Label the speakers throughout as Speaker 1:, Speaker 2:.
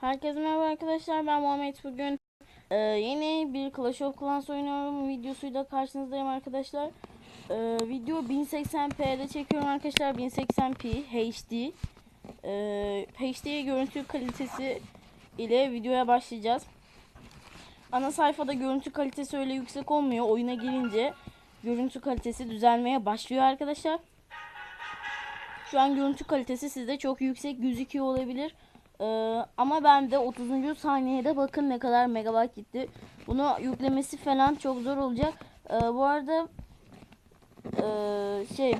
Speaker 1: Herkese merhaba arkadaşlar ben Muhammed. Bugün e, yeni bir Clash of Clans oynuyorum videosuyla karşınızdayım arkadaşlar. E, Video 1080p'de çekiyorum arkadaşlar 1080p HD e, HD görüntü kalitesi ile videoya başlayacağız. Ana sayfada görüntü kalitesi öyle yüksek olmuyor oyuna girince görüntü kalitesi düzelmeye başlıyor arkadaşlar. Şu an görüntü kalitesi sizde çok yüksek gözüküyor olabilir ee, ama ben de 30. saniyede bakın ne kadar megabayt gitti. Bunu yüklemesi falan çok zor olacak. Ee, bu arada ee, şey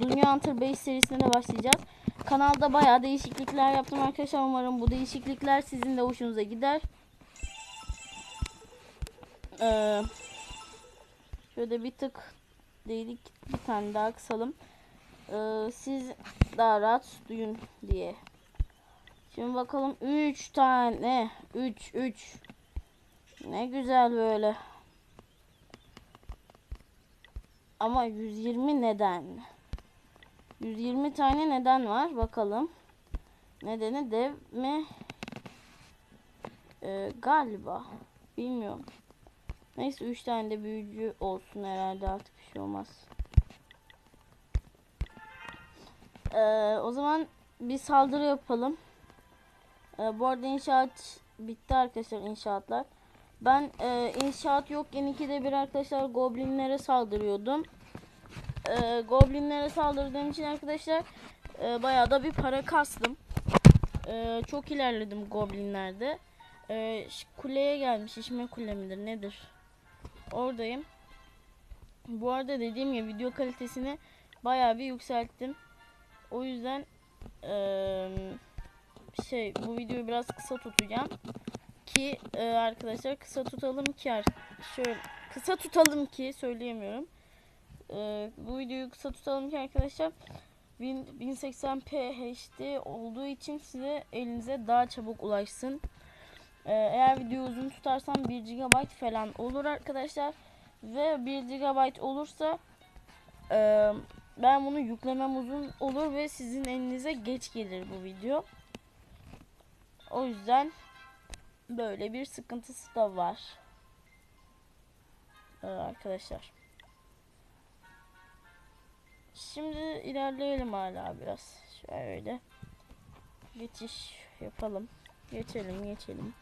Speaker 1: Dünya Hunter 5 serisine de başlayacağız. Kanalda bayağı değişiklikler yaptım arkadaşlar. Umarım bu değişiklikler sizin de hoşunuza gider. Ee, şöyle bir tık değdik bir tane daha kısalım. Ee, siz daha rahat duyun diye Şimdi bakalım 3 tane. 3 3. Ne güzel böyle. Ama 120 neden? 120 tane neden var bakalım. Nedeni dev mi? Ee, galiba. Bilmiyorum. Neyse 3 tane de büyücü olsun herhalde artık bir şey olmaz. Ee, o zaman bir saldırı yapalım. Ee, bu arada inşaat bitti arkadaşlar inşaatlar. Ben e, inşaat yokken ikide bir arkadaşlar goblinlere saldırıyordum. E, goblinlere saldırdığım için arkadaşlar e, bayağı da bir para kastım. E, çok ilerledim goblinlerde. E, kuleye gelmiş. İşme kule midir nedir? Oradayım. Bu arada dediğim gibi video kalitesini bayağı bir yükselttim. O yüzden eee şey bu videoyu biraz kısa tutacağım ki e, arkadaşlar kısa tutalım ki şöyle kısa tutalım ki söyleyemiyorum. E, bu videoyu kısa tutalım ki arkadaşlar 1080p HD olduğu için size elinize daha çabuk ulaşsın. E, eğer video uzun tutarsam 1 GB falan olur arkadaşlar ve 1 GB olursa e, ben bunu yüklemem uzun olur ve sizin elinize geç gelir bu video. O yüzden böyle bir sıkıntısı da var. Ee, arkadaşlar. Şimdi ilerleyelim hala biraz. Şöyle. Geçiş yapalım. Geçelim geçelim.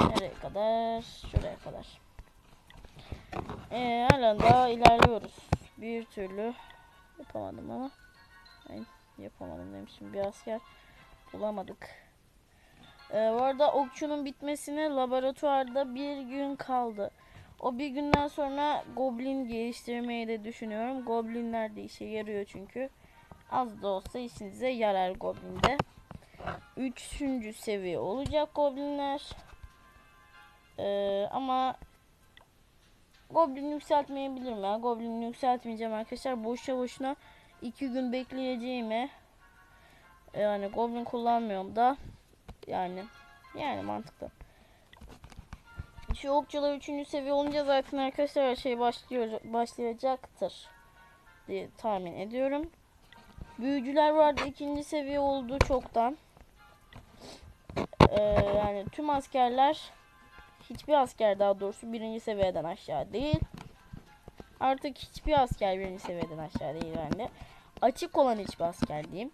Speaker 1: Nereye kadar? Şuraya kadar. Ee, hala daha ilerliyoruz. Bir türlü yapamadım ama. Ay, yapamadım demişim. Bir asker bulamadık. Ee, bu arada okçunun bitmesine laboratuvarda bir gün kaldı. O bir günden sonra goblin geliştirmeyi de düşünüyorum. Goblinler de işe yarıyor çünkü. Az da olsa işinize yarar goblinde. Üçüncü seviye olacak goblinler. Ee, ama goblin yükseltmeyebilirim ya. Goblin yükseltmeyeceğim arkadaşlar. Boşa boşuna iki gün bekleyeceğime yani goblin kullanmıyorum da yani. Yani mantıklı. Şu okçular 3. seviye olunca zaten arkadaşlar her şey başlıyor, başlayacaktır diye tahmin ediyorum. Büyücüler vardı ikinci seviye oldu çoktan. Ee, yani tüm askerler hiçbir asker daha doğrusu birinci seviyeden aşağı değil. Artık hiçbir asker birinci seviyeden aşağı değil yani. Açık olan hiçbir asker diyeyim.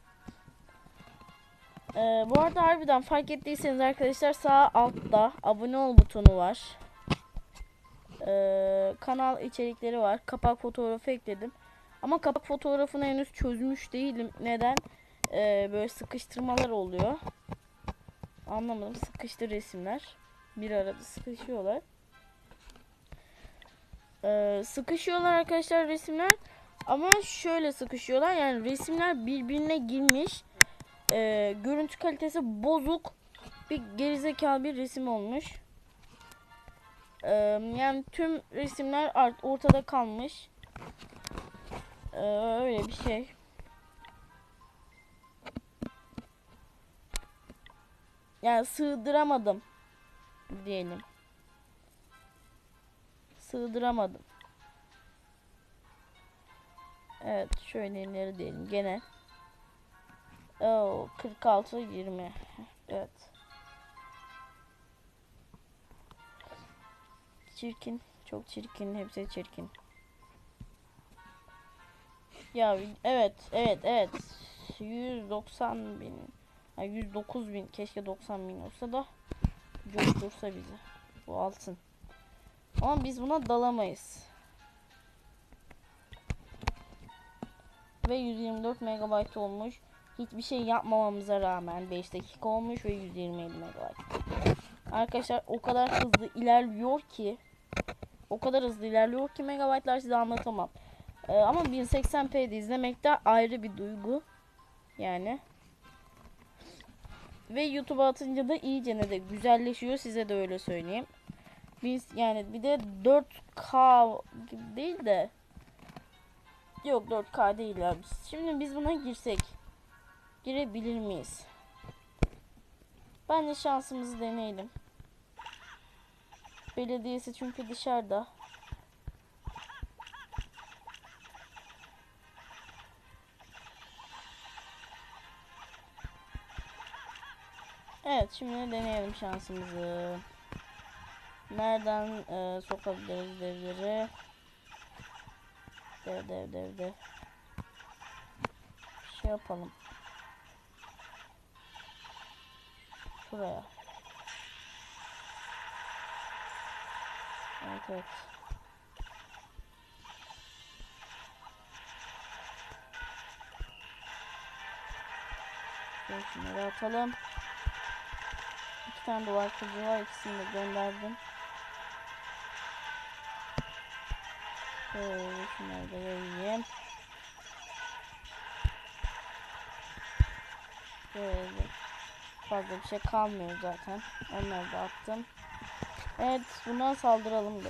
Speaker 1: Ee, bu arada harbiden fark ettiyseniz arkadaşlar sağ altta abone ol butonu var. Ee, kanal içerikleri var. Kapak fotoğrafı ekledim. Ama kapak fotoğrafını henüz çözmüş değilim. Neden? Ee, böyle sıkıştırmalar oluyor. Anlamadım. Sıkıştı resimler. Bir arada sıkışıyorlar. Ee, sıkışıyorlar arkadaşlar resimler. Ama şöyle sıkışıyorlar. Yani resimler birbirine girmiş e, görüntü kalitesi bozuk bir gerizekalı bir resim olmuş. E, yani tüm resimler art ortada kalmış. E, öyle bir şey. Yani sığdıramadım diyelim. Sığdıramadım. Evet şöyle ileri diyelim gene. Oh, 46 20. Evet. Çirkin. Çok çirkin. Hepsi çirkin. Ya evet evet evet. 190 bin. Yani 109 bin. Keşke 90 bin olsa da coştursa bizi. Bu altın. Ama biz buna dalamayız. Ve 124 megabayt olmuş. Hiçbir şey yapmamamıza rağmen 5 dakika olmuş ve 127 megabayt. Arkadaşlar o kadar hızlı ilerliyor ki o kadar hızlı ilerliyor ki megabaytlar size anlatamam. Ee, ama 1080p'de izlemek de ayrı bir duygu. Yani. Ve YouTube'a atınca da iyice ne de güzelleşiyor size de öyle söyleyeyim. Biz yani bir de 4K gibi değil de Yok 4K değil ya. Şimdi biz buna girsek girebilir miyiz? Bence şansımızı deneyelim. Belediyesi çünkü dışarıda. Evet şimdi deneyelim şansımızı. Nereden e, sokabiliriz devleri? Dev dev dev dev. Şey yapalım. Şuraya. Evet evet. Şöyle şunları atalım. İki tane duvar kılıcı var. İkisini de gönderdim. Şöyle şunları da yayayım. Böyle fazla bir şey kalmıyor zaten. Onları da attım. Evet buna saldıralım da.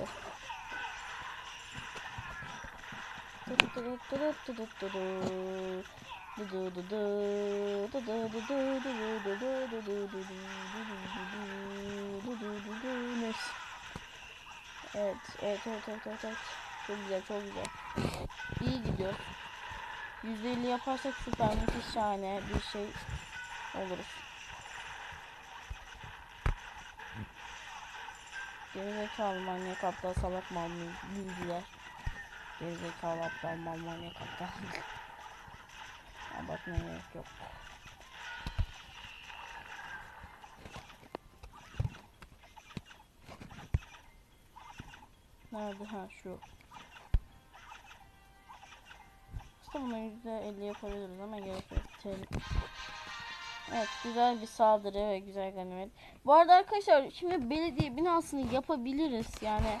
Speaker 1: Evet, evet, evet, evet, evet, evet. Çok güzel, çok güzel. İyi gidiyor. %50 yaparsak süper, müthiş şahane bir şey oluruz. Gerizekalı manyak aptal salak mal bilgiler. Gerizekalı aptal mal manyak aptal. Abartmaya gerek yok. Nerede? Ha şu. İşte bunu %50 yapabiliriz ama gerek yok. Tel- Evet güzel bir saldırı ve güzel ganimet. Bu arada arkadaşlar şimdi belediye binasını yapabiliriz. Yani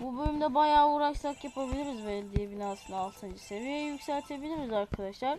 Speaker 1: bu bölümde bayağı uğraşsak yapabiliriz belediye binasını 6. seviyeye yükseltebiliriz arkadaşlar.